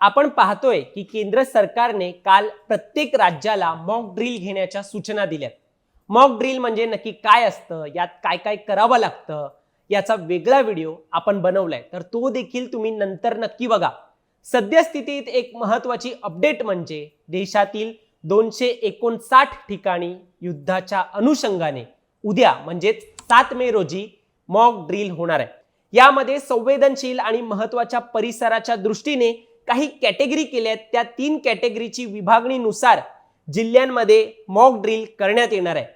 आपण पाहतोय की केंद्र सरकारने काल प्रत्येक राज्याला मॉक ड्रिल घेण्याच्या सूचना दिल्यात. मॉक ड्रिल म्हणजे नक्की काय असतं? यात काय काय करावं लागतं? याचा वेगळा व्हिडिओ आपण बनवलाय. तर तो देखील तुम्ही नंतर नक्की बघा. सद्यस्थितीत एक महत्वाची अपडेट म्हणजे देशातील दोनशे एकोणसाठ ठिकाणी युद्धाच्या अनुषंगाने उद्या म्हणजेच सात मे रोजी मॉक ड्रिल होणार आहे. यामध्ये संवेदनशील आणि महत्त्वाच्या परिसराच्या दृष्टीने काही कॅटेगरी केल्या आहेत. त्या तीन कॅटेगरीची विभागणीनुसार जिल्ह्यांमध्ये मॉक ड्रिल करण्यात येणार आहे.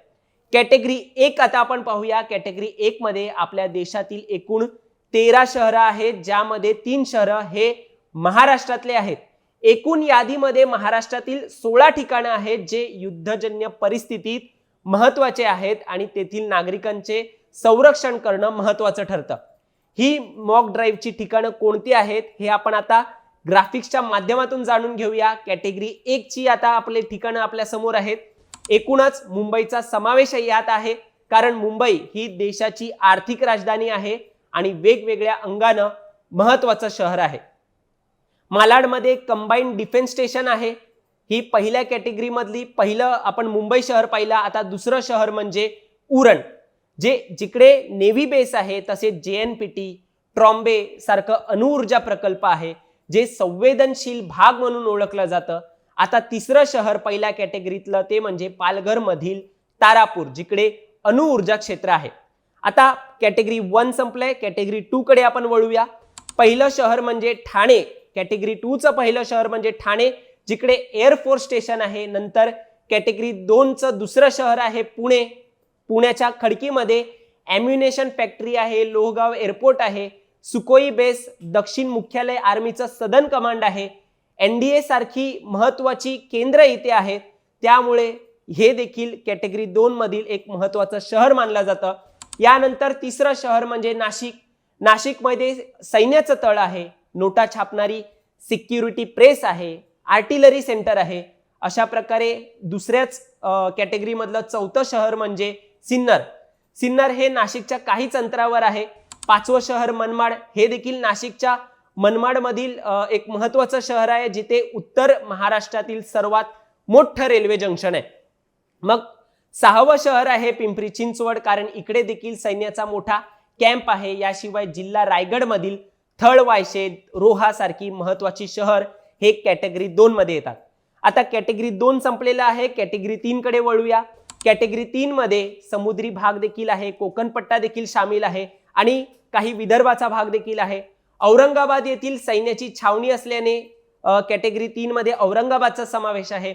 कॅटेगरी एक आता आपण पाहूया. कॅटेगरी एक मध्ये आपल्या देशातील एकूण तेरा शहरं आहेत ज्यामध्ये तीन शहरं हे महाराष्ट्रातले आहेत. एकूण यादीमध्ये महाराष्ट्रातील सोळा ठिकाणं आहेत जे युद्धजन्य परिस्थितीत महत्त्वाचे आहेत आणि तेथील नागरिकांचे संरक्षण करणं महत्वाचं ठरतं. ही मॉक ड्राईव्हची ठिकाणं कोणती आहेत हे आपण आता ग्राफिक्सच्या माध्यमातून जाणून घेऊया. कॅटेगरी एकची आता आपले ठिकाणं आपल्यासमोर आहेत. एकूणच मुंबईचा समावेश यात आहे. कारण मुंबई ही देशाची आर्थिक राजधानी आहे आणि वेगवेगळ्या अंगानं महत्वाचं शहर आहे. मालाडमध्ये कंबाईन डिफेन्स स्टेशन आहे. ही पहिल्या कॅटेगरीमधली पहिलं आपण मुंबई शहर पाहिलं. आता दुसरं शहर म्हणजे उरण जे जिकडे नेव्ही बेस आहे तसेच जे एन पी टी ट्रॉम्बे सारखं अणुऊर्जा प्रकल्प आहे. जे संवेदनशील भाग म्हणून ओळखलं जातं. आता तिसरं शहर पहिल्या कॅटेगरीतलं ते म्हणजे पालघर मधील तारापूर जिकडे अणुऊर्जा क्षेत्र आहे. आता कॅटेगरी वन संपलंय कॅटेगरी टू कडे आपण वळूया. पहिलं शहर म्हणजे ठाणे कॅटेगरी टूचं पहिलं शहर म्हणजे ठाणे जिकडे एअरफोर्स स्टेशन आहे. नंतर कॅटेगरी दोनचं दुसरं शहर आहे पुणे. पुण्याच्या खडकीमध्ये ॲम्युनेशन फॅक्टरी आहे लोहगाव एअरपोर्ट आहे. सुकोई बेस दक्षिण मुख्यालय आर्मीचं सदन कमांड आहे. एनडीए सारखी महत्वाची केंद्र इथे आहेत. त्यामुळे हे देखील कॅटेगरी दोन मधील एक महत्वाचं शहर मानलं जातं. यानंतर तिसरं शहर म्हणजे नाशिक. नाशिकमध्ये सैन्याचं तळ आहे. नोटा छापणारी सिक्युरिटी प्रेस आहे. आर्टिलरी सेंटर आहे. अशा प्रकारे दुसऱ्याच कॅटेगरीमधलं चौथं शहर म्हणजे सिन्नर. सिन्नर हे नाशिकच्या काहीच अंतरावर आहे. पाचवं शहर मनमाड. हे देखील नाशिकच्या मनमाडमधील एक महत्वाचं शहर आहे जिथे उत्तर महाराष्ट्रातील सर्वात मोठं रेल्वे जंक्शन आहे. मग सहावं शहर आहे पिंपरी चिंचवड कारण इकडे देखील सैन्याचा मोठा कॅम्प आहे. याशिवाय जिल्हा रायगडमधील थळ वायशेद रोहा सारखी महत्वाची शहर हे कॅटेगरी दोन मध्ये येतात. आता कॅटेगरी दोन संपलेलं आहे. कॅटेगरी तीन कडे वळूया. कॅटेगरी तीन मध्ये समुद्री भाग देखील आहे. कोकण पट्टा देखील सामील आहे. आणि काही विदर्भाचा भाग देखील आहे. औरंगाबाद येथील सैन्याची छावणी असल्याने कॅटेगरी तीनमध्ये औरंगाबादचा समावेश आहे.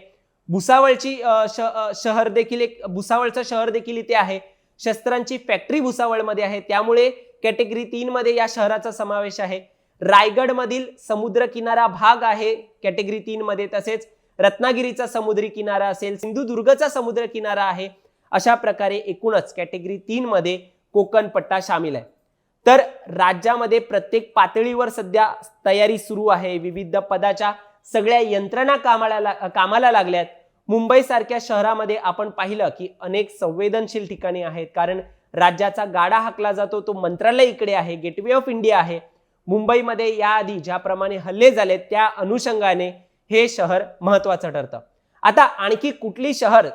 भुसावळची श- शहर देखील एक भुसावळचं शहर देखील इथे आहे. शस्त्रांची फॅक्टरी भुसावळमध्ये आहे. त्यामुळे कॅटेगरी तीनमध्ये या शहराचा समावेश आहे. रायगडमधील समुद्र किनारा भाग आहे कॅटेगरी तीनमध्ये तसेच रत्नागिरीचा समुद्री किनारा असेल सिंधुदुर्गचा समुद्र किनारा आहे. अशा प्रकारे एकूणच कॅटेगरी तीनमध्ये कोकणपट्टा कोकण पट्टा सामील आहे. तर राज्यामध्ये प्रत्येक पातळीवर सध्या तयारी सुरू आहे. विविध पदाच्या सगळ्या यंत्रणा कामाला ला- कामाला लागल्यात मुंबईसारख्या शहरामध्ये आपण पाहिलं की अनेक संवेदनशील ठिकाणी आहेत. कारण राज्याचा गाडा हाकला जातो तो मंत्रालय इकडे आहे गेटवे ऑफ इंडिया आहे. मुंबईमध्ये याआधी ज्याप्रमाणे हल्ले झाले त्या अनुषंगाने हे शहर महत्वाचं ठरतं. आता आणखी कुठली शहर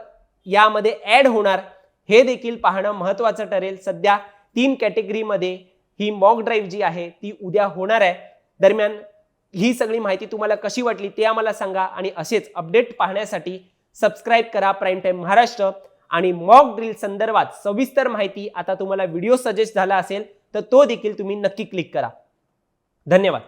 यामध्ये ऍड होणार हे देखील पाहणं महत्वाचं ठरेल. सध्या तीन कॅटेगरीमध्ये ही मॉक ड्राईव्ह जी आहे ती उद्या होणार आहे. दरम्यान ही सगळी माहिती तुम्हाला कशी वाटली ते आम्हाला सांगा आणि असेच अपडेट पाहण्यासाठी सबस्क्राईब करा प्राईम टाईम महाराष्ट्र आणि मॉक ड्रिल संदर्भात सविस्तर माहिती आता तुम्हाला व्हिडिओ सजेस्ट झाला असेल तर तो देखील तुम्ही नक्की क्लिक करा. धन्यवाद.